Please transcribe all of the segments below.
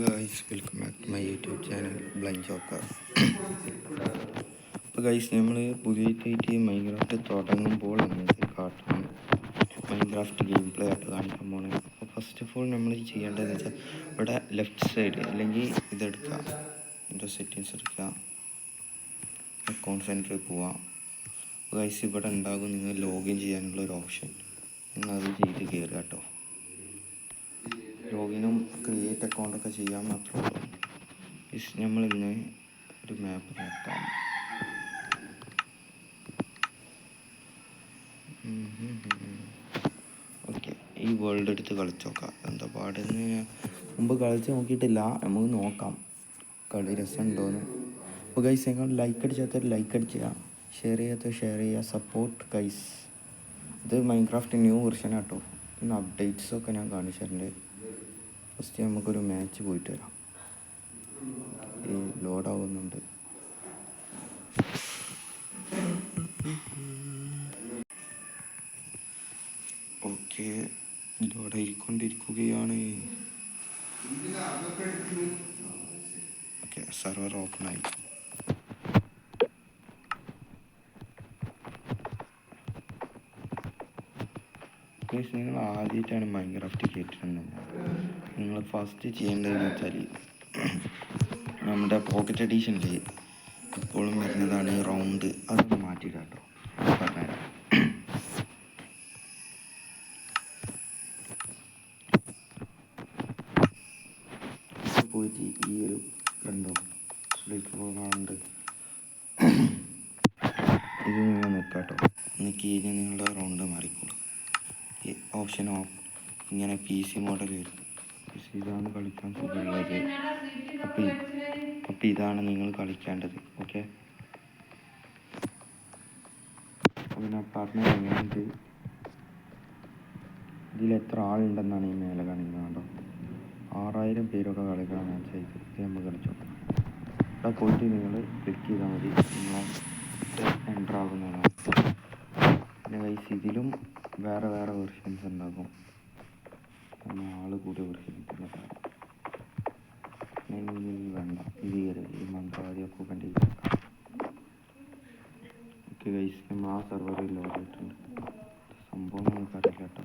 Guys welcome back to my YouTube channel blind choker അപ്പോൾ guys നമ്മൾ പുതിയതായിട്ട് Minecraft തുടങ്ങുമ്പോൾ നിങ്ങൾക്ക് കാട്ടണം മൈൻക്രാഫ്റ്റ് ഗെയിം പ്ലേ ആയിട്ട് കാണിക്കാൻ പോണേ. അപ്പോൾ ഫസ്റ്റ് ഓഫ് ഓൾ നമ്മൾ ചെയ്യേണ്ടതെന്ന് വെച്ചാൽ ഇവിടെ ലെഫ്റ്റ് സൈഡ് അല്ലെങ്കിൽ ഇതെടുക്കുക എന്റെ സെറ്റിങ്സ് എടുക്കുക അക്കൗണ്ട് സെന്ററിൽ പോവാം. അപ്പോൾ ഗൈസ് ഇവിടെ ഉണ്ടാകും നിങ്ങൾ ലോഗിൻ ചെയ്യാനുള്ള ഒരു ഓപ്ഷൻ നിങ്ങൾ അത് ചെയ്ത് കയറുക കേട്ടോ. ലോഗിനും ക്രിയേറ്റ് അക്കൗണ്ടൊക്കെ ചെയ്യാൻ മാത്രമേ ഉള്ളൂ നമ്മൾ നമ്മളിന്ന് ഒരു മാപ്പ് നോക്കാം. ഓക്കെ ഈ വേൾഡ് എടുത്ത് കളിച്ച് നോക്കാം. എന്താ പാടെന്ന് മുമ്പ് കളിച്ച് നോക്കിയിട്ടില്ല. നമുക്ക് നോക്കാം. കളി രസമുണ്ടോയെന്ന് അപ്പോൾ ഗൈസ് നിങ്ങൾ ലൈക്ക് അടിച്ചാത്ത ലൈക്ക് അടിച്ചുക ഷെയർ ചെയ്യാത്ത ഷെയർ ചെയ്യുക സപ്പോർട്ട് ഗൈസ് ഇത് മൈൻക്രാഫ്റ്റ് ന്യൂ വെർഷൻ ആട്ടോ. ഇന്ന് അപ്ഡേറ്റ്സൊക്കെ ഞാൻ കാണിച്ചിട്ടുണ്ട്. ഫസ്റ്റ് നമുക്കൊരു മാച്ച് പോയിട്ട് വരാം. ഈ ലോഡാവുന്നുണ്ട് ഓക്കെ ലോഡായിക്കൊണ്ടിരിക്കുകയാണ് ഓക്കെ സെർവർ ഗൈസ് നിങ്ങൾ ആദ്യമായിട്ടാണ് മൈൻക്രാഫ്റ്റ് കേട്ടിട്ടുണ്ടെങ്കിൽ നിങ്ങൾ ഫസ്റ്റ് ചെയ്യേണ്ടതെന്ന് വെച്ചാൽ നമ്മുടെ പോക്കറ്റ് എഡീഷനിൽ ഇപ്പോഴും വരുന്നതാണ് റൗണ്ട് അതൊന്ന് മാറ്റിയിടാം കേട്ടോ. പറഞ്ഞുതരാം. പോയിട്ട് ഈ ഒരു കണ്ടോ? സ്പ്ലിറ്റ് റൗണ്ട് ഇത് നിങ്ങൾ നിൽക്കാം കേട്ടോ. നിൽക്കി കഴിഞ്ഞാൽ നിങ്ങളുടെ റൗണ്ട് മാറിക്കോളും. ഓപ്ഷൻ ഓഫ് ഇങ്ങനെ പി സി മോഡൽ വരും. ഇതാണ് കളിക്കാൻ സുഖമുള്ളത്. അപ്പം അപ്പം ഇതാണ് നിങ്ങൾ കളിക്കേണ്ടത്. ഓക്കെ അപ്പം പറഞ്ഞു കഴിഞ്ഞാൽ ഇതിൽ എത്ര ആളുണ്ടെന്നാണ് ഈ മേലെ കാണിക്കുന്നത് കേട്ടോ ആറായിരം പേരൊക്കെ കളിക്കണം മാച്ച് ആയിട്ട് ഇത് നമ്മൾ കളിച്ചു? ഇവിടെ പോയിട്ട് നിങ്ങൾ ക്ലിക്ക് ചെയ്താൽ മതി. നിങ്ങൾ എന്റർ ആകുന്നതാണ് പിന്നെ വൈസ് ഇതിലും വേറെ വേറെ വെർഷൻസ് ഉണ്ടാകും. പിന്നെ ആൾ കൂടിയ വെർഷൻ വേണ്ട ഇത് കയറി ഈ മന്ത്രവാദിയൊക്കെ കണ്ടി ഓക്കെ ഗൈസ് നമ്മൾ ആ സെർവറിൽ ലോഗായിട്ടുണ്ട് സംഭവം നമുക്കറിയില്ല കേട്ടോ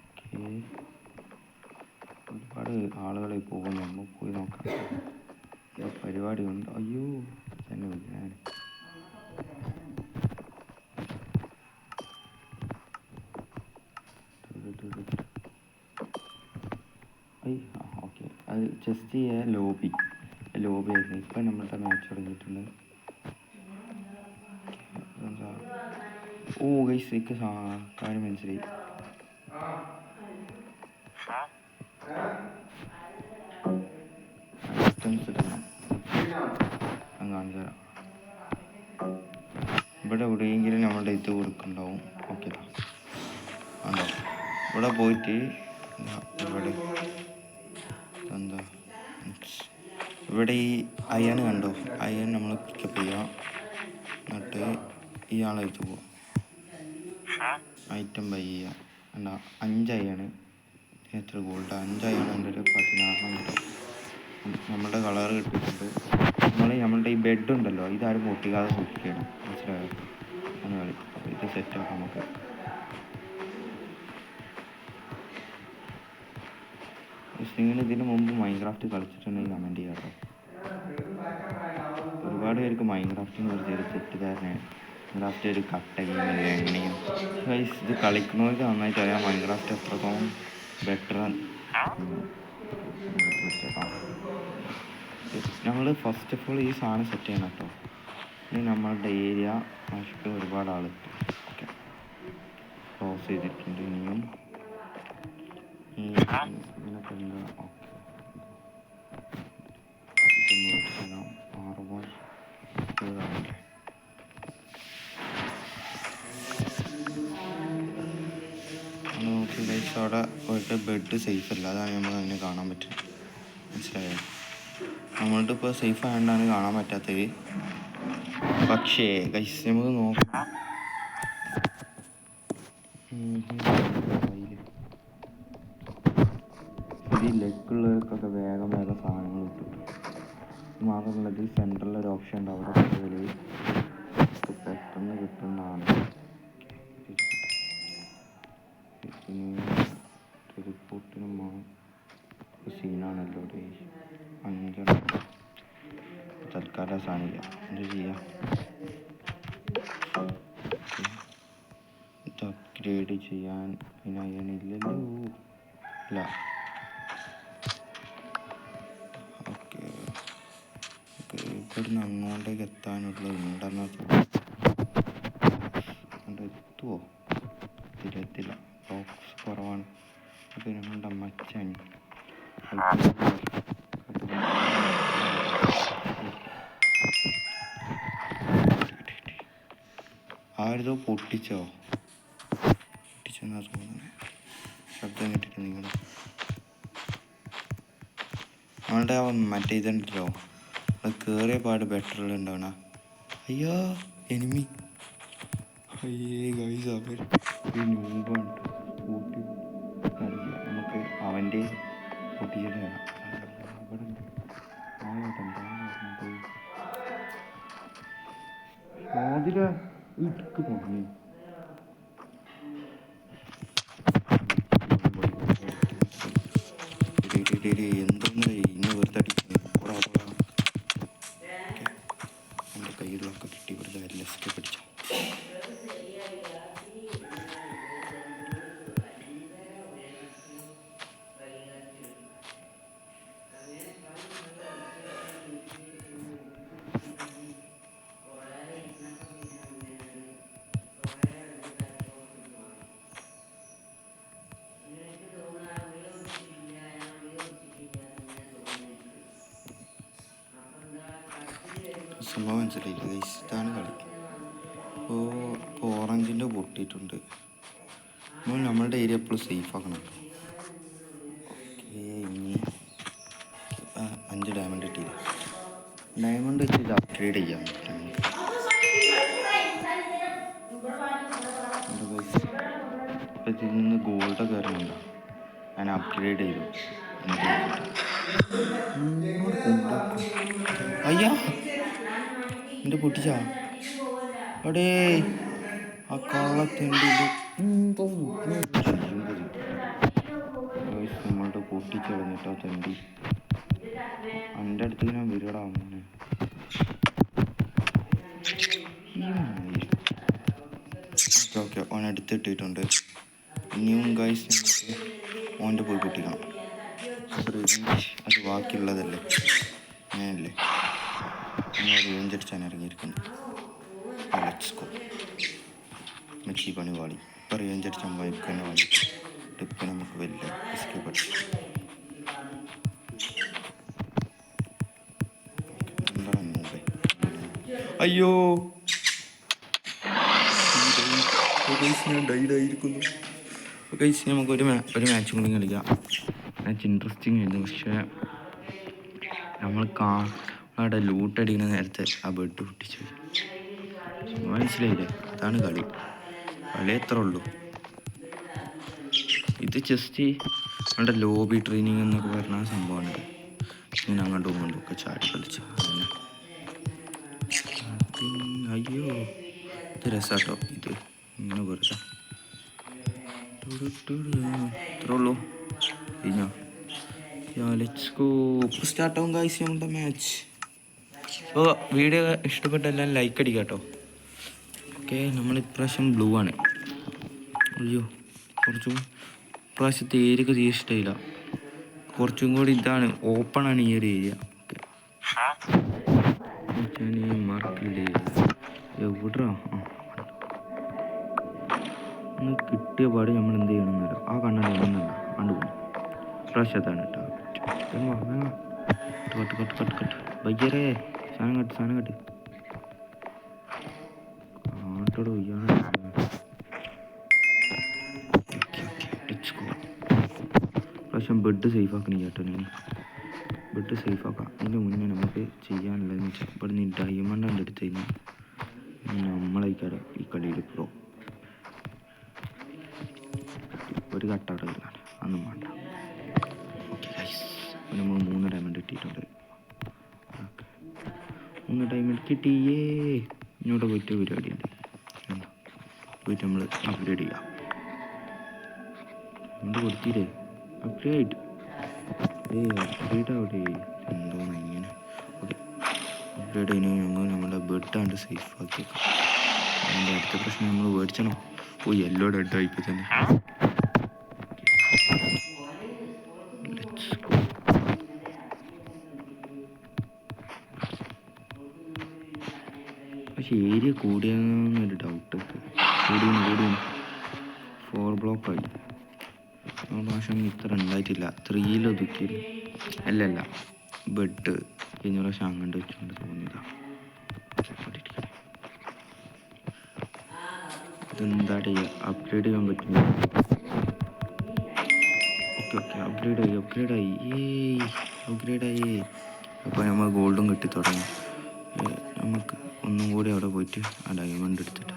ഓക്കെ ഒരുപാട് ആളുകളെ പോകുന്നു നമ്മൾ പോയി നോക്കാം ഏതോ പരിപാടി ഉണ്ട് അയ്യോ തന്നെ ഞാൻ ഓക്കെ അത് ജസ്റ്റ് ചെയ്യാൻ ലോബി. ലോബി ആയിരുന്നു. ഇപ്പം നമ്മളുടെ മാച്ച് തുടങ്ങിയിട്ടുണ്ട്. ഓ ഗൈസ് എനിക്ക് കാര്യം മനസ്സിലായി. ഇവിടെ എവിടെയെങ്കിലും നമ്മളുടെ ഇത് കൊടുക്കുന്നുണ്ടാവും ഓക്കെ ഇവിടെ പോയിട്ട് ഇവിടെ ഈ അയൺ കണ്ടോ? അയൺ നമ്മൾ പിക്കപ്പ് ചെയ്യാം. എന്നിട്ട് ഇയാളെ എടുത്ത് പോവാം. ഐറ്റം ബൈ ചെയ്യുക അഞ്ച് അയണ് എത്ര ഗോൾഡ് അഞ്ച് എന്റെ ഒരു പതിനാറെണ്ണം കിട്ടും. നമ്മളുടെ കളർ കിട്ടിയിട്ടുണ്ട്. നമ്മൾ നമ്മളുടെ ഈ ബെഡ് ഉണ്ടല്ലോ ഇതാരും പൊട്ടിക്കാതെ സൂക്ഷിക്കണം. മനസ്സിലായോ? അങ്ങനെ കളി. അപ്പോൾ ഇത് സെറ്റാക്കാം നമുക്ക്. നിങ്ങൾ ഇതിന് മുമ്പ് മൈൻക്രാഫ്റ്റ് കളിച്ചിട്ടുണ്ടെങ്കിൽ കമന്റ് ചെയ്യാം കേട്ടോ ഒരുപാട് പേർക്ക് മൈൻക്രാഫ്റ്റ് എന്ന് പറഞ്ഞ ഒരു തെറ്റിദ്ധാരണയാണ് മൈൻക്രാഫ്റ്റ് ഒരു കട്ട ഗെയിമല്ലേ എങ്ങനെയും ഗൈസ് ഇത് കളിക്കുന്നവർക്ക് നന്നായിട്ട് അറിയാം മൈൻക്രാഫ്റ്റ് എത്രത്തോളം ബെറ്റർ നമ്മൾ ഫസ്റ്റ് ഓഫ് ഓൾ ഈ സാധനം സെറ്റ് ചെയ്യണം കേട്ടോ. ഇനി നമ്മളുടെ ഏരിയ നശിട്ട് ഒരുപാട് ആൾ ഓക്കെ ക്ലോസ് ചെയ്തിട്ടുണ്ട് ഇനിയും. ഇതിനൊക്കെ എന്താ? പോയിട്ട് ബെഡ് സേഫ് അല്ല. അതാണ് നമുക്ക് അങ്ങനെ കാണാൻ പറ്റും മനസ്സിലായോ? നമ്മളുടെ ഇപ്പോൾ സേഫ് ആയതുകൊണ്ടാണ് കാണാൻ പറ്റാത്തത്. പക്ഷേ കൈസ് നമുക്ക് നോക്കാം. അപ്ഗ്രേഡ് ചെയ്യാൻ ഓക്കെ. ഇവിടുന്ന് അങ്ങോട്ടേക്ക് എത്താനുള്ള ഉണ്ടെന്ന് അങ്ങോട്ട് എത്തുമോ ബോക്സ് കുറവാണ്. പിന്നെ മച്ച മച്ചൻ ആരതോ പൊട്ടിച്ചോ? ആ മറ്റേ ഇതുണ്ടല്ലോ. അത് കയറിയ പാട് ബെറ്ററിൽ ഉണ്ടാവണ അയ്യോ എനിമി അയ്യേ ഗൈസ് അവർ ഒരു ന്യൂബാണ് കൂട്ടി നമുക്ക് അവന്റെ കുട്ടിയുടെ അവിടെ ആളോട്ടെ. ഇടുക്ക് പോണേ സേഫ് ഓക്കെ ഇനി അഞ്ച് ഡയമണ്ട് കിട്ടിയില്ല? ഡയമണ്ട് വെച്ച് ഇത് അപ്ഗ്രേഡ് ചെയ്യാം ഇപ്പം ഇതിൽ നിന്ന് ഗോൾഡ് കയറുന്നുണ്ടോ ഞാൻ അപ്ഗ്രേഡ് ചെയ്തു. അയ്യ! എന്റെ പൊട്ടിച്ചാ? അവിടെ ആ കള്ളത്തിന്റെ നമ്മളുടെ പൊട്ടിച്ചളഞ്ഞിട്ടോ തെണ്ടി എന്റെ അടുത്ത് ഞാൻ മോനെ ഓക്കെ ഓൻ ഓൻ അടുത്തിട്ടിട്ടുണ്ട് ഇനിയും ഗൈസ് ഓന്റെ പോയി revenge അത് ബാക്കിയുള്ളതല്ലേ? അങ്ങനെയല്ലേ? ഞാൻ റിവെഞ്ച് അടിച്ചാണ് ഇറങ്ങിയിരിക്കുന്നത് മെച്ചി പണി പാളി. ഇപ്പം റിവെഞ്ച് അടിച്ചാൽ തന്നെ പാളി. ഇപ്പം നമുക്ക് വലിയ എസ്കേപ്പ് അടിച്ചു. അയ്യോ. ഞാൻ ഡൈഡായിരിക്കുന്നു ഗൈസ് നമുക്ക് ഒരു ഒരു മാച്ചും കൂടി കളിക്കാം. മാച്ച് ഇൻട്രസ്റ്റിംഗ് ആയിരുന്നു. പക്ഷേ നമ്മൾ കാ അവിടെ ലൂട്ട് അടിക്കുന്ന നേരത്തെ ആ ബെഡ് പൊട്ടിച്ചു. മനസ്സിലായില്ലേ? അതാണ് കളി. കളി എത്ര ഉള്ളൂ. ഇത് ജസ്റ്റ് നമ്മുടെ ലോബി ട്രെയിനിങ് എന്നൊക്കെ പറഞ്ഞ സംഭവമാണ് ഇങ്ങനെ അങ്ങോട്ടും ഇങ്ങോട്ടും ഒക്കെ ചാടി കളിച്ച്. അയ്യോ ഇത് രസാട്ടോ ഇത് ഇങ്ങനെ വെറുതെ. ഇത്രേ ഉള്ളൂ. കഴിഞ്ഞോ? ഇപ്പോൾ സ്റ്റാർട്ട് ആവും കാഴ്ച നമ്മുടെ മാച്ച് അപ്പോൾ വീഡിയോ ഇഷ്ടപ്പെട്ട എല്ലാം ലൈക്ക് അടിക്കുക കേട്ടോ. ഓക്കെ നമ്മൾ ഇപ്രാവശ്യം ബ്ലൂ ആണ്. അയ്യോ കുറച്ചും ഇപ്രാവശ്യത്തെ ഏരിയക്ക് തീരെ ഇഷ്ടമില്ല കുറച്ചും കൂടി ഇതാണ് ഓപ്പൺ ആണ് ഈ ഒരു ഏരിയ മാർക്കില്ലേ എവിടാ? ഒന്ന് കിട്ടിയ പാട് നമ്മൾ എന്ത് ചെയ്യണം എന്നറിയാം ആ കണ്ണാടി ഒന്നല്ല കണ്ടുപോയി പ്രാവശ്യത്താണ് കേട്ടോ. വേഗം വാ, വേഗം വാ. കട്ട് കട്ട് കട്ട് കട്ട് ബയ്യറേ സാധനം കട്ട് സാധനം കട്ട്. ആട്ടോട് വയ്യാണ് പ്രാവശ്യം ബെഡ് സേഫ് ആക്കണി ചേട്ടോ ഞാൻ. ബെഡ് സേഫ് ആക്കാം. അതിന്റെ മുന്നേ നമുക്ക് ചെയ്യാനുള്ളതെന്ന് വെച്ചാൽ ഇവിടെ നിന്ന് ഡയമണ്ട് കണ്ടെടുത്ത് കഴിഞ്ഞാൽ നമ്മളേക്കാട് ഈ കളിയിൽ പ്രോ ഒരു കട്ടൗട്ട് കളിയാണ് അന്നും വേണ്ട. ഓക്കെ നമ്മൾ മൂന്ന് ഡയമണ്ട് കിട്ടിയിട്ടുണ്ട്. മൂന്ന് ഡയമണ്ട് കിട്ടിയേ. ഇങ്ങോട്ട് പോയിട്ട് പരിപാടി ഉണ്ട്. കണ്ടോ? പോയിട്ട് നമ്മൾ അപ്ഗ്രേഡ് ചെയ്യാം. എന്ത് കൊടുത്തില്ലേ? അപ്ഗ്രേഡ് ഏ അപ്ഗ്രേഡ് ഓക്കെ അപ്ഗ്രേഡ് ഇനി ഞങ്ങൾ ഞങ്ങളുടെ ബെഡാണ്ട് സേഫ് ആക്കിയേക്കാം. അതിന്റെ അടുത്ത പ്രശ്നം നമ്മൾ മേടിച്ചണം. ഓ എല്ലോ ഡെഡ് ആയിപ്പോ തന്നെ. പക്ഷെ ഏരിയ കൂടിയെന്നൊരു ഡൗട്ട് കൂടിയും കൂടിയും ഫോർ ബ്ലോക്കായി ആ പ്രാവശ്യം ഇത്ര ഉണ്ടായിട്ടില്ല. ത്രീയിൽ ഒതുക്കി അല്ല അല്ല ബെഡ് കഴിഞ്ഞ പ്രാവശ്യം അങ്ങോട്ട് വെച്ചുകൊണ്ട് തോന്നിയതാ ഇതെന്താ ചെയ്യുക അപ്ഗ്രേഡ് ചെയ്യാൻ പറ്റുമോ ഓക്കെ ഓക്കെ അപ്ഗ്രേഡ് ആയി അപ്ഗ്രേഡ് ആയി. ഏ അപ്ഗ്രേഡ് ആയി. അപ്പോൾ നമ്മൾ ഗോൾഡും കിട്ടി തുടങ്ങി. നമുക്ക് ഒന്നും കൂടി അവിടെ പോയിട്ട് ആ ഡയമണ്ട് എടുത്തിട്ട്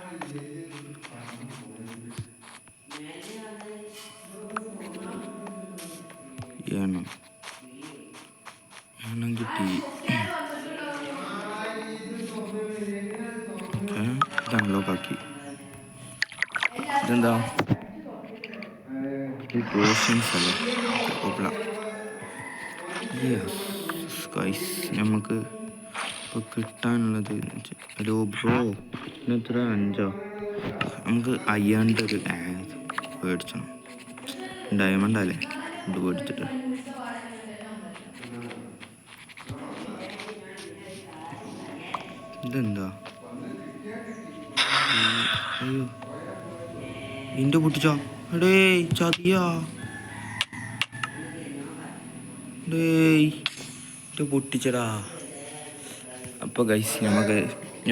ക്വസ്റ്റ്യൻസ് അല്ലേ കുഴപ്പമില്ല സ്കൈസ് നമുക്ക് ഇപ്പോൾ കിട്ടാനുള്ളത് ഹലോ ബ്രോ ഇന്നെത്ര അഞ്ചോ? നമുക്ക് അയ്യാണ്ട് ഒരു മേടിച്ചണം ഡയമണ്ട് അല്ലേ ഇത് മേടിച്ചിട്ട് ഇതെന്താ? അയ്യോ. ഇന്റെ പൊട്ടിച്ചോ? എടേ ചതിയാ. ഇത് പൊട്ടിച്ചടാ. അപ്പോൾ ഗൈസ് നമുക്ക്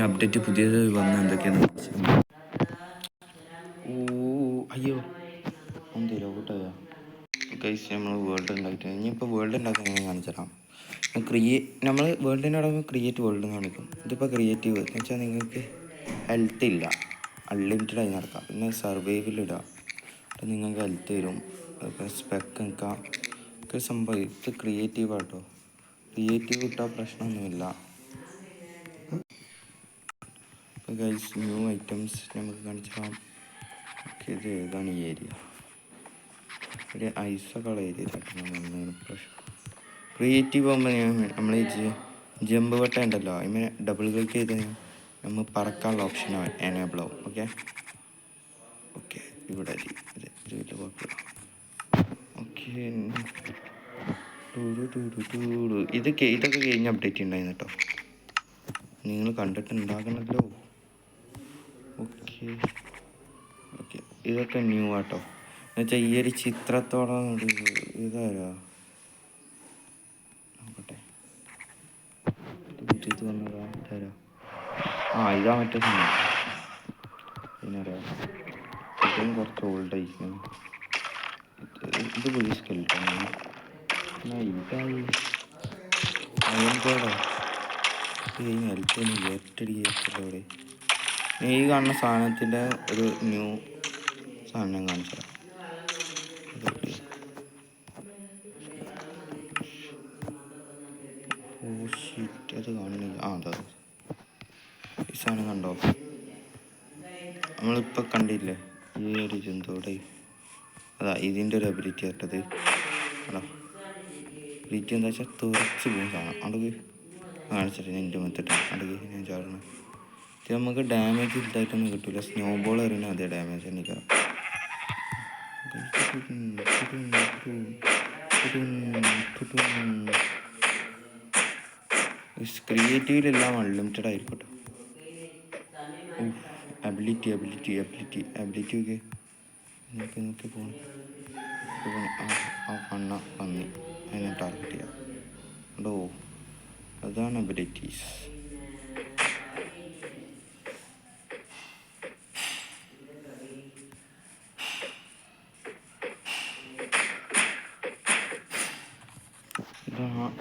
അപ്ഡേറ്റ് പുതിയത് വന്ന എന്തൊക്കെയാന്ന് ഓ അയ്യോ എന്തേലോ കൂട്ടായോ ഗൈസ് നമ്മൾ വേൾഡ് ഉണ്ടാക്കിയിട്ട് ഇനിയിപ്പോൾ വേൾഡ് ഉണ്ടാക്കാൻ ഞാൻ കാണിച്ചുതരാം ക്രിയേ നമ്മൾ വേൾഡിനോടൊപ്പം ക്രിയേറ്റ് വേൾഡ് കാണിക്കും ഇതിപ്പോൾ ക്രിയേറ്റീവ് എന്ന് വെച്ചാൽ നിങ്ങൾക്ക് ഹെൽത്ത് ഇല്ല. അൺലിമിറ്റഡ് ആയി നടക്കാം. പിന്നെ സർവൈവിൽ ഇടാം. അപ്പോൾ നിങ്ങൾക്ക് ഹെൽത്ത് വരും സ്പെക്ക് നിൽക്കാം ഒക്കെ സംഭവം ഇത് ക്രിയേറ്റീവ് ആട്ടോ. ക്രിയേറ്റീവ് കിട്ടാൻ പ്രശ്നമൊന്നുമില്ല. അപ്പോൾ ഗൈസ് ന്യൂ ഐറ്റംസ് നമുക്ക് കാണിച്ചാൽ ഓക്കെ ഇത് ഏതാണ് ഈ ഏരിയ ഒരു ഐസൊക്കെയുള്ള ഏരിയ പ്രശ്നം. ക്രിയേറ്റീവ് ആകുമ്പോൾ ഞാൻ നമ്മൾ ഈ ജമ്പ് വട്ട ഉണ്ടല്ലോ. അതിന് ഡബിൾ ക്ലിക്ക് ചെയ്ത് നമ്മൾ പറക്കാനുള്ള ഓപ്ഷൻ എനേബിൾ ആവും ഓക്കെ? ഓക്കെ ഇവിടെ ഇത് വലിയ കുഴപ്പമില്ല. ഓക്കെ ഇതൊക്കെ ഇതൊക്കെ കഴിഞ്ഞ് അപ്ഡേറ്റ് ഉണ്ടായിരുന്നു കേട്ടോ നിങ്ങൾ കണ്ടിട്ടുണ്ടാകണല്ലോ ഓക്കെ ഓക്കെ ഇതൊക്കെ ന്യൂ ആട്ടോ. എന്നുവെച്ചാൽ ഈ ഒരു ചിത്രത്തോളം ഇതാരാ? നോക്കട്ടെ. ഇത് ആ ഇതാ മറ്റേ സാധനം. പിന്നറിയാം ഇതും കുറച്ച് ഓൾഡ് ആയിരിക്കും ഇത് പോയി പുതിയ അയൻകോടോ ഈ കാണുന്ന സാധനത്തിന്റെ ഒരു ന്യൂ സാധനം കാണിച്ചു അത് കാണുന്നില്ല ആ അതെ. ഈ സാധനം കണ്ടോ? നമ്മളിപ്പോൾ കണ്ടില്ലേ? ഈ ഒരു ജന്തുവിടെ. അതാ ഇതിന്റെ ഒരു അബിലിറ്റി ആയിട്ടത് കണ്ടോ? അബിലിറ്റി എന്താ വെച്ചാൽ തുറച്ച് പോകും സാധനം. അടുക്ക് കാണിച്ചിട്ട് എന്റെ മൊത്തത്തിൽ അടുക്ക് ഞാൻ ചാടണം. ഇത് നമുക്ക് ഡാമേജ് ഇതായിട്ടൊന്നും കിട്ടില്ല സ്നോ ബോൾ എറിയുന്ന അതേ ഡാമേജ് എനിക്ക് ക്രിയേറ്റീവിലെല്ലാം അൺലിമിറ്റഡ് ആയിരിക്കട്ടെ. അബിലിറ്റി അബിലിറ്റി അബിലിറ്റി അബിലിറ്റി ഒക്കെ. നോക്കി നോക്കി പോകണം ആ ആ കണ്ണ പന്നി അതിനെ ടാർഗറ്റ് ചെയ്യാം. അതോ അതാണ് അബിലിറ്റീസ്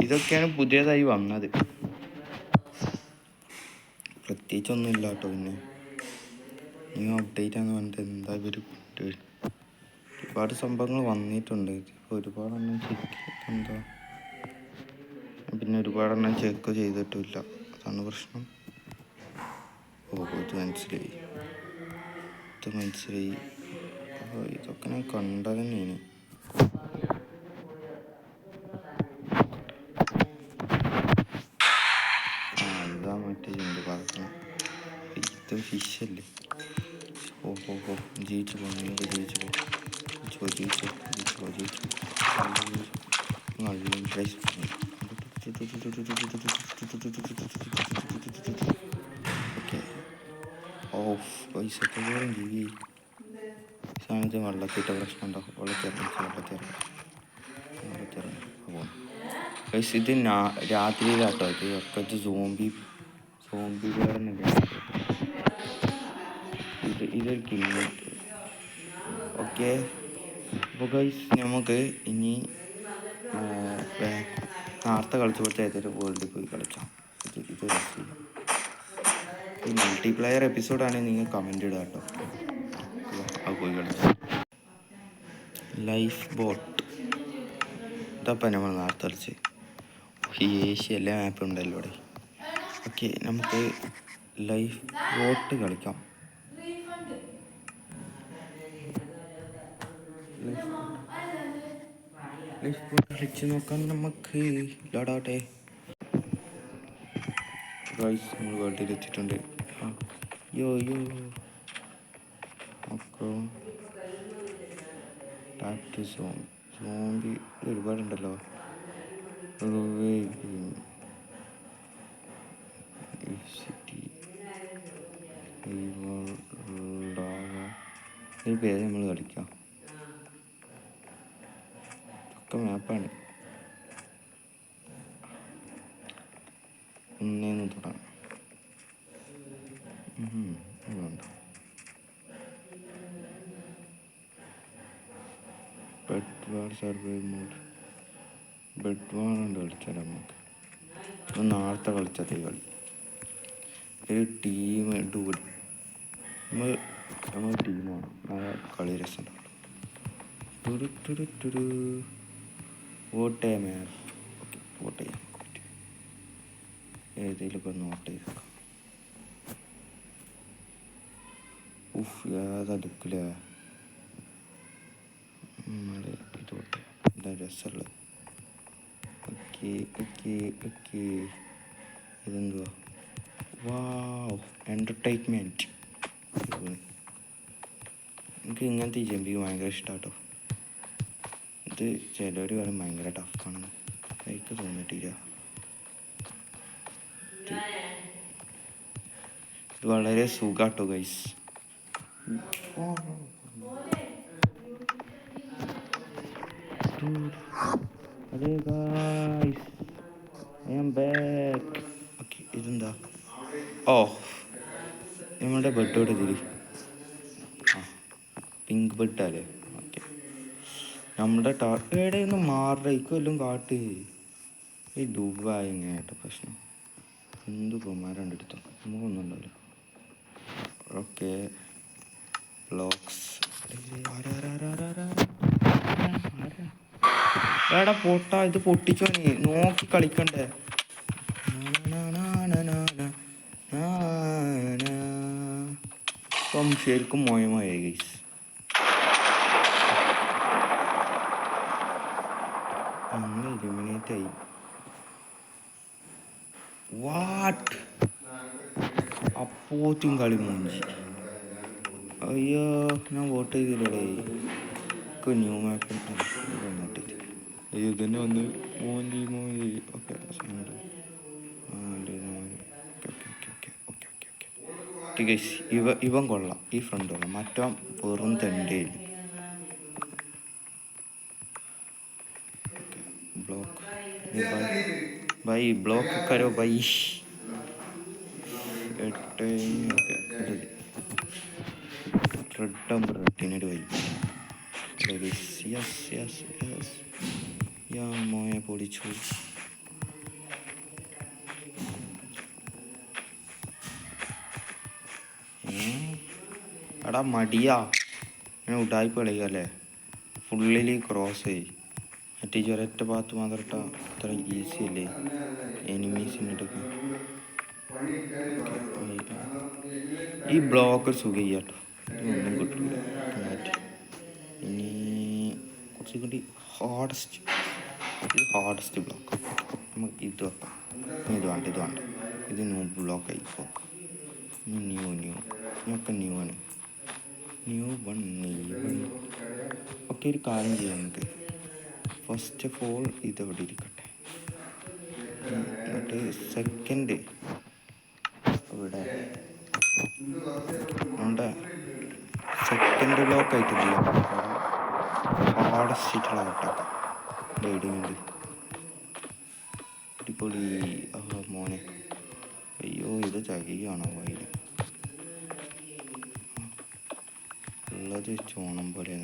ഇതൊക്കെയാണ് പുതിയതായി വന്നത്. പ്രത്യേകിച്ചൊന്നുമില്ല കേട്ടോ പിന്നെ. ന്യൂ അപ്ഡേറ്റ് ആണെന്ന് പറഞ്ഞിട്ട് എന്താ ഇവർ ഒരുപാട് സംഭവങ്ങൾ വന്നിട്ടുണ്ട്. ഒരുപാടൊന്നും ശരിക്കും എന്താ? പിന്നെ ഒരുപാടെണ്ണം ചെക്ക് ചെയ്തിട്ടില്ല. അതാണ് പ്രശ്നം. ഓ ഇത് മനസ്സിലായി. ഇത് മനസ്സിലായി. ഇതൊക്കെ ഞാൻ കണ്ടത് തന്നെയാണ്. Price okay. ഓഫ് പൈസ ഒക്കെ പോലും ജീവി സാധനത്തിൽ വെള്ളത്തിട്ട പ്രശ്നം ഉണ്ടാവും വെള്ളത്തിറങ്ങി വെള്ളത്തിറങ്ങി വെള്ളത്തിറങ്ങി അപ്പോൾ ഗൈസ് ഇത് രാത്രിയിലാട്ടോ ഇത് ഒക്കെ സോംബി സോംബി ഇത് ഇതൊരു കില്ലിട്ട് ഓക്കെ അപ്പോൾ ഗൈസ് നമുക്ക് ഇനി നേരത്തെ കളിച്ച പോലത്തെ ഏതൊരു വേൾഡിൽ പോയി കളിക്കാം ഇത് ഇത് രസമില്ല ഈ മൾട്ടിപ്ലെയർ എപ്പിസോഡാണെങ്കിൽ നിങ്ങൾ കമന്റ് ഇടുക കേട്ടോ. അത് പോയി കളിക്കാം ലൈഫ് ബോട്ട് ഇതപ്പം നമ്മൾ നേരത്തെ കളിച്ച്. ഈ ഏഷ്യ എല്ലാ മാപ്പും ഉണ്ടല്ലോ ഇവിടെ ഓക്കെ നമുക്ക് ലൈഫ് ബോട്ട് കളിക്കാം. ലൈഫ് ബോട്ട് കളിച്ച് നോക്കാം നമുക്ക് ലടാട്ടെ ഗൈസ് നമ്മൾ വേൾഡിൽ എത്തിയിട്ടുണ്ട് yo yo okay tap to Som zombie ഒരുപാടുണ്ടല്ലോ ഈ പേര് നമ്മൾ കളിക്കാം ഒക്കെ മാപ്പാണ് ഒന്നേന്ന് തുടങ്ങാം. Bed war survive mode bed war ഉണ്ട് കളിച്ചാൽ നമുക്ക്? ഇത് കളിച്ചത് ഈ കളി ഒരു ടീം ഡൂൽ നമ്മൾ നമ്മൾ ടീമാണ് കളി ടുരു ടുരു വോട്ട് ചെയ്യാൻ മാപ്പ് ഓക്കെ വോട്ട് ചെയ്യാം. ഒന്ന് വോട്ട് ചെയ്തേക്കാം. ഉഫ് ഏതാ ഇത് വോട്ട് ഇതാ രസമുള്ളത്? Okay okay okay. ഇതെന്തുവാ? വാവ് എന്റർടൈൻമെന്റ് എനിക്ക് ഇങ്ങനത്തെ ജമ്പിക്ക് ഭയങ്കര ഇഷ്ടമാട്ടോ ഇത് ചിലർ പറയും ഭയങ്കര ടഫാണെന്ന് എനിക്ക് തോന്നിയിട്ടില്ല. ഇത് വളരെ സുഖാട്ടോ ഗൈസ് അതെ guys I am back okay ഇതെന്താ? ഓ നമ്മളുടെ ബെഡോട് തിരി ആ പിങ്ക് ബെഡ് ഓക്കെ നമ്മുടെ ടാ എവിടെ ഒന്ന് മാറിക്കും എല്ലാം കാട്ട്. ഈ ദുബായ് ഇങ്ങനെയായിട്ട് പ്രശ്നം. എന്ത് കുമാരം എടുത്തോ. നമുക്കൊന്നുണ്ടല്ലോ ഓക്കെ. ബ്ലോക്സ്. എടാ പൊട്ടാ ഇത് പൊട്ടിച്ചോ നീ? നോക്കി കളിക്കണ്ടേ. ശരിക്കും മോയമായ ഗൈസ്? അങ്ങനെ ഇലിമിനേറ്റ് ആയി. വാട്ട് അപ്പോറ്റും കളി മൂഞ്ചി അയ്യോ ഞാൻ വോട്ട് ചെയ്തില്ലേ എനിക്ക് ന്യൂ മാപ്പ് അയ്യോ ഇതന്നെ വന്ന് മോന്തി മോന്തി ഓക്കെ ഇവ ഇവൻ കൊള്ളാം. ഈ ഫ്രണ്ട് കൊള്ളാം മറ്റോ വെറും തെണ്ടേന് ബ്ലോക്ക് ബൈ ബ്ലോക്ക് കരോ ബൈ എട്ട് okay red number റെഡിനൊരു why yes yes yes yeah മോയെ പൊടിച്ചു ഏ? എടാ മടിയാ ഞാൻ ഉടായ്പ കളിക്കല്ലേ ഫുള്ളിൽ ക്രോസ് ചെയ് മറ്റേ ചൊരറ്റ ഭാഗത്ത് മാത്രം ഇട്ടാൽ അത്ര ഈസി അല്ലേ എനിമീസിന്റെ ഈ ബ്ലോക്ക് സുഖം കേട്ടോ ഇതൊന്നും കിട്ടില്ല ഇനി കുറച്ചും കൂടി ഹാർഡസ്റ്റ് ഇത് ഹാർഡസ്റ്റ് ബ്ലോക്ക് നമുക്ക് ഇത് വെക്കാം. ഇത് വേണ്ട ഇത് വേണ്ട. ഇത് ന്യൂ ബ്ലോക്ക് ആയി ഇപ്പോൾ ഇനി ന്യൂ ന്യൂ ഇനിയൊക്കെ ന്യൂ ആണ്. ന്യൂ വൺ ന്യൂ വൺ ഒക്കെ ഒരു കാര്യം ചെയ്യാം നമുക്ക്. ഫസ്റ്റ് ഓഫ് ഓൾ ഇതവിടെ ഇരിക്കട്ടെ. എന്നിട്ട് സെക്കൻഡ് ഇവിടെ ഉണ്ട് സെക്കൻഡ് ബ്ലോക്ക് ആയിട്ടില്ല. ഹാർഡസ്റ്റ് ആയിട്ടുള്ള കട്ടാക്കാം ഗൈഡിങ് അടിപൊളി ആ മോനെ. അയ്യോ ഇത് ചകിയാണോ വയൽ? ഉള്ളത് ചോണം പോലെ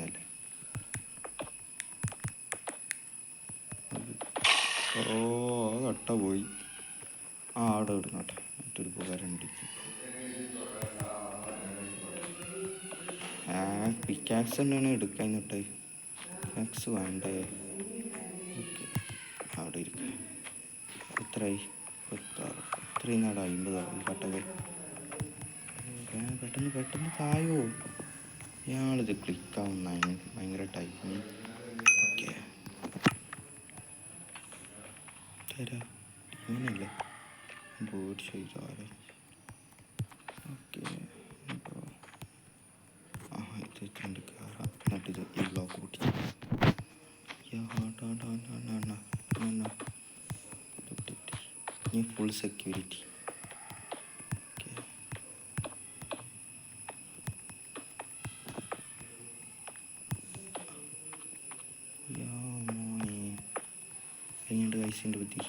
ഓ കട്ട പോയി. ആ അവിടെ ഇടുന്നോട്ടെ മറ്റൊരു ഉപകാരം ആ പിക്കാക്സ് തന്നെയാണ് എടുക്കാൻ കേട്ടെ പിക്കാക്സ് വേണ്ടേ? അവിടെ ഇരിക്കാം. എത്രയായി? പത്താറ്. ഇത്രയും നാട് അമ്പതാവും കട്ടകൾ പെട്ടെന്ന് പെട്ടെന്ന് കായോ ഇയാളിത് ക്ലിക്കാവുന്ന ഭയങ്കര ടൈപ്പിങ് ഓക്കെ തരാ ഇങ്ങനെയല്ലേ? ബോർഡ് ചെയ്താലോ ഓക്കെ. അപ്പോൾ ആ ഇത് രണ്ട് കയറാം എന്നിട്ട് ഇത് ഈ ബ്ലോക്ക് പൊട്ടി ഫുൾ സെക്യൂരിറ്റി ഓക്കെ മോനെ കൈസിന്റെ ബുദ്ധി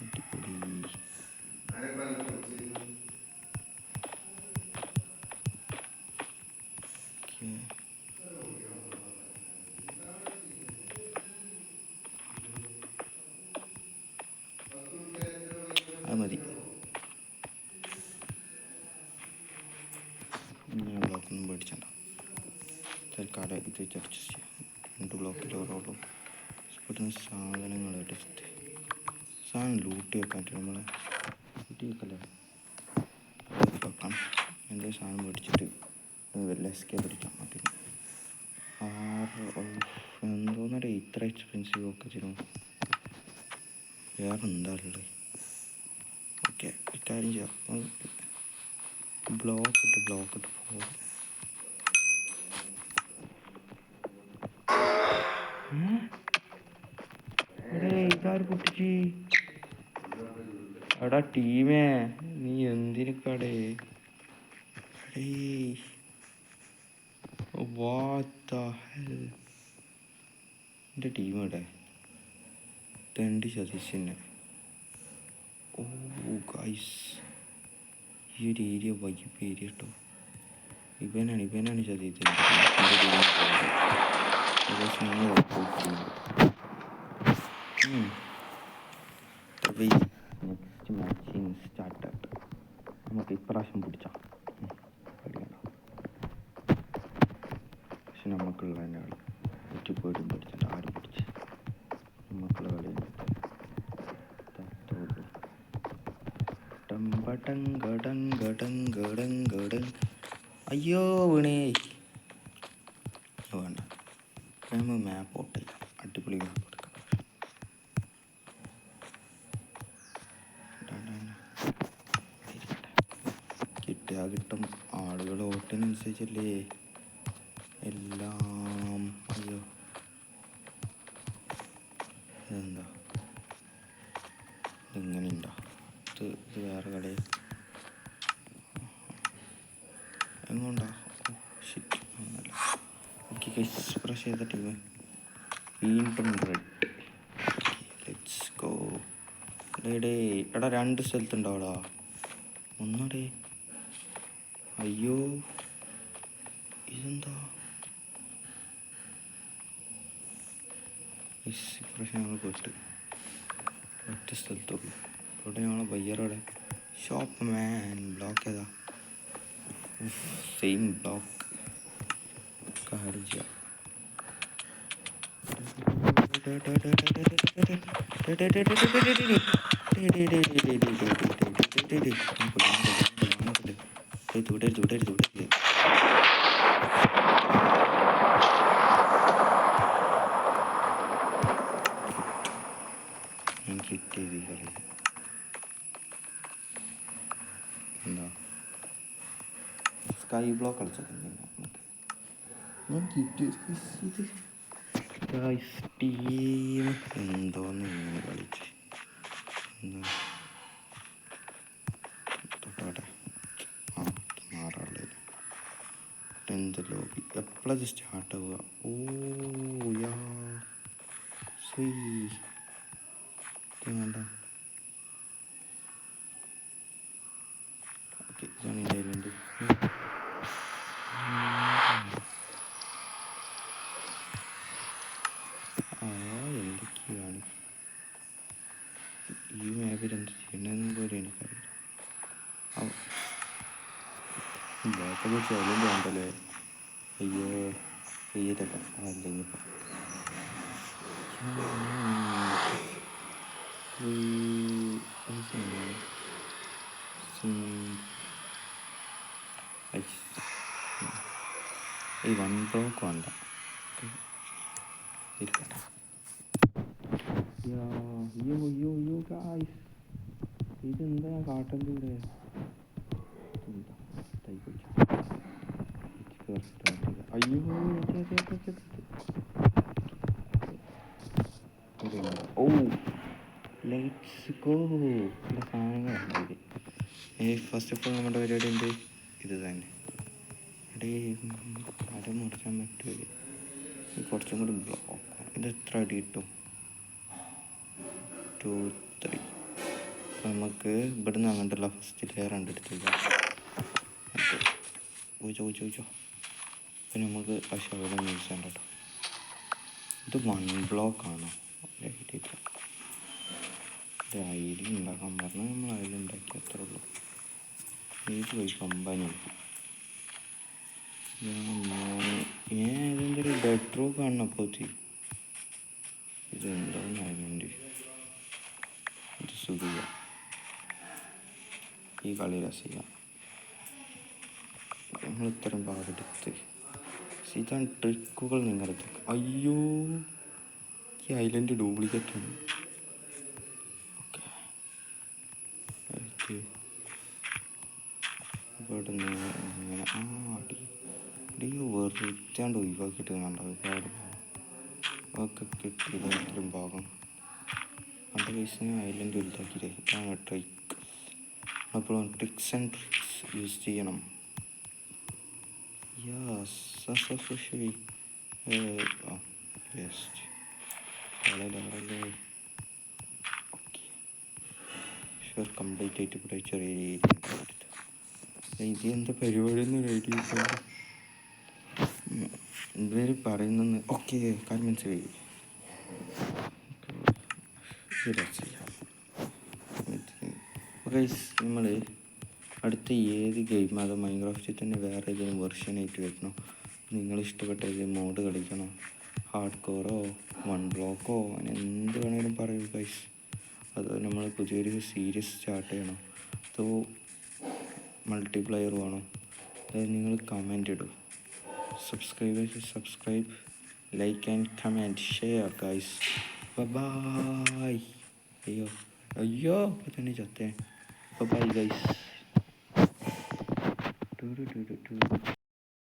അടിപൊളി. അത് മതി. ഇങ്ങനെ ബ്ലോക്കൊന്നും പേടിച്ചണ്ട. തൽക്കാലം ഇത് ചർച്ച ചെയ്യാം. രണ്ട് ബ്ലോക്കിൽ ഓരോടും. പെട്ടെന്ന് സാധനങ്ങൾ ടെസ്റ്റ് സാധനം ലൂട്ടി വെക്കാൻ നമ്മളെ. ലൂട്ടി വെക്കല്ലേ? വെക്കാം എന്റെ സാധനം മേടിച്ചിട്ട് വല്ല എസ്കേ പിടിക്കാം അതിന് ആറ് എന്തോന്നറിയ? ഇത്ര എക്സ്പെൻസീവ് ഒക്കെ ചെയ്യണം. വേറെ എന്താ ഉള്ളത്? ഓക്കെ ഇക്കാര്യം ചെയ്യാം. ബ്ലോക്ക് ഇട്ട് ബ്ലോക്ക് ഇട്ട് പോകും ഇതാര് പൊട്ടിച്ച് എടാ ടീമേ നീ എന്തിനൊക്കെ എന്റെ ടീം ഇവിടെ രണ്ട് സതീശന്. ഓ ഗൈസ് ഈ ഒരു ഏരിയ വൈകിപ്പ് ഏരിയ കേട്ടോ ഇവനാണ് ഇവനാണ് ചതീത് നെക്സ്റ്റ് മാച്ചിങ് സ്റ്റാർട്ട് നമുക്ക് ഇപ്രാവശ്യം പിടിച്ചാൽ പക്ഷെ നമുക്കുള്ള തന്നെ കളി ഒറ്റ പേടും പിടിച്ചിട്ട് ആരും പിടിച്ച് നമുക്കുള്ള കളി. അയ്യോ വീണേ. വേണ്ട. മാപ്പ് ഔട്ട് ചെയ്യാം അടിപൊളി മാപ്പ് എടുക്കാം കിട്ടിയാ കിട്ടും ആളുകൾ വോട്ടിനനുസരിച്ചല്ലേ എല്ലാം അയ്യോ. എന്താ ഇതിങ്ങനെ ഉണ്ടോ ഇത് ഇത് വേറെ കടയിൽ. എങ്ങോണ്ടാ ഷിറ്റ് വീണ്ടും റെഡ് ലെറ്റ്സ് ഗോ ഡേ എടാ രണ്ട് സ്ഥലത്തുണ്ടാവടാ ഒന്നടേ. അയ്യോ. ഇതെന്താ? ഇപ്രാവശ്യം ഞങ്ങൾ പോയിട്ട് ഒറ്റ സ്ഥലത്തുള്ളൂ. ഇവിടെ ഞങ്ങളെ ബയ്യറോടെ ഷോപ്പ് മാൻ ബ്ലോക്ക് ഏതാ? സെയിം ബ്ലോക്ക് കാര്യം ചെയ്യാം. ഞാൻ കിറ്റ് ചെയ്ത് ഈ കളി എന്താ സ്കൈ ബ്ലോക്ക് കളിച്ചത് ഞാൻ ടീം എന്തോന്ന് ഇങ്ങനെ കളിച്ച്. എന്താ തൊട്ടാട്ടെ ആ മാറാളേ ടെൻത്ത് ലോബി സ്റ്റാർട്ട് ആവുക? ഓ യാ വേണ്ട ഓക്കെ ഇതാണ് എന്റെ ഐലൻഡ് ആ എന്തൊക്കെയാണ് ഈ മാപ്പിൽ എന്ത് ചെയ്യണമെന്ന് പോലും എനിക്കറിയില്ല ബാക്കൊക്കെ ചലഞ്ച് ഉണ്ടല്ലേ അയ്യോ ചെയ്യതല്ല അല്ലെങ്കിൽ ഈ വൺ ബ്ലോക്ക് വേണ്ട ഇരിക്കട്ടെ. അയ്യോ അയ്യോ അയ്യോ ഗായ്സ് ഇതെന്താ കാട്ടന്റെ ഇവിടെ. അയ്യോ? ഓ ലെറ്റ്സ് ഗോ ഇവിടെ സാധനങ്ങളുണ്ട് ഫസ്റ്റ് ഓഫ് ഓൾ നമ്മുടെ പരിപാടി എന്ത്? ഇത് തന്നെ. എടേ കട മറിക്കാൻ പറ്റൂല ഇത് കുറച്ചും കൂടി ബ്ലോക്ക് ഇത് എത്ര അടി കിട്ടും? ടു ത്രീ നമുക്ക് ഇവിടുന്ന് അങ്ങോട്ടുള്ള ഫസ്റ്റ് ലെയർ കണ്ടെടുത്തില്ല ചോദിച്ചോ ചോദിച്ചോ ചോദിച്ചോ പിന്നെ നമുക്ക് പക്ഷേ അവിടെ യൂസ് ചെയ്യണ്ട കേട്ടോ ഇത് വൺ ബ്ലോക്ക് ആണ്? ഐഡിയ ഇത് ഐഡി ഉണ്ടാക്കാൻ പറഞ്ഞാൽ നമ്മൾ ഐഡി ഉണ്ടാക്കി അത്രേ ഉള്ളൂ. ഇത് പോയി കമ്പനി ഞാൻ ഇതിന്റെ ഒരു ബെഡ്റൂം അപ്പോൾ ഇതെന്താണ് ഐലൻഡ് ഇത് സുഖിയ. ഈ കളി രസിക്കാം നമ്മൾ ഇത്രയും ഭാഗമെടുത്ത് ഇതാണ് ട്രിക്കുകൾ നിങ്ങളുടെ അയ്യോ ഈ ഐലൻഡ് ഡ്യൂപ്ലിക്കേറ്റ് ആണ് ഓക്കെ ഇവിടെ നിന്ന് ഇങ്ങനെ ആ അടി അടി വെറുത്താണ്ട് ഒഴിവാക്കിയിട്ട് അത് ഒരുപാട് ഒക്കെ കിട്ടിയത് ഇത്രയും ഭാഗം. അതിന്റെ കേസിന് ഐലൻഡ് വലുതാക്കിയിട്ട് ഇതാണ് ട്രിക്ക് അപ്പോൾ ട്രിക്സ് ആൻഡ് ട്രിക്സ് യൂസ് ചെയ്യണം. ഷുവർ കംപ്ലീറ്റ് ആയിട്ട് ഇവിടെ ചെറിയ ഇത് എന്താ പരിപാടി എന്ന് റെഡി ഇവർ പറയുന്നെന്ന് ഓക്കെ കാര്യം മനസ്സിലായി. നമ്മൾ അടുത്ത ഏത് ഗെയിം അത് മൈൻക്രാഫ്റ്റിൽ തന്നെ വേറെ ഏതെങ്കിലും വെർഷനായിട്ട് വരണോ നിങ്ങൾ ഇഷ്ടപ്പെട്ട ഏത് മോഡ് കളിക്കണോ? ഹാർഡ് കോറോ വൺ ബ്ലോക്കോ അങ്ങനെ എന്ത് വേണമെങ്കിലും പറയൂ ഗൈസ് അത് നമ്മൾ പുതിയൊരു സീരീസ് സ്റ്റാർട്ട് ചെയ്യണോ? അതോ മൾട്ടിപ്ലയർ വേണോ? അത് നിങ്ങൾ കമന്റ് ഇടും. Subscribe subscribe like and comment share guys bye അയ്യോ അയ്യോ ഇപ്പം തന്നെ ചത്തേ ബൈ ഗൈസ് ടു ടു ടു ടു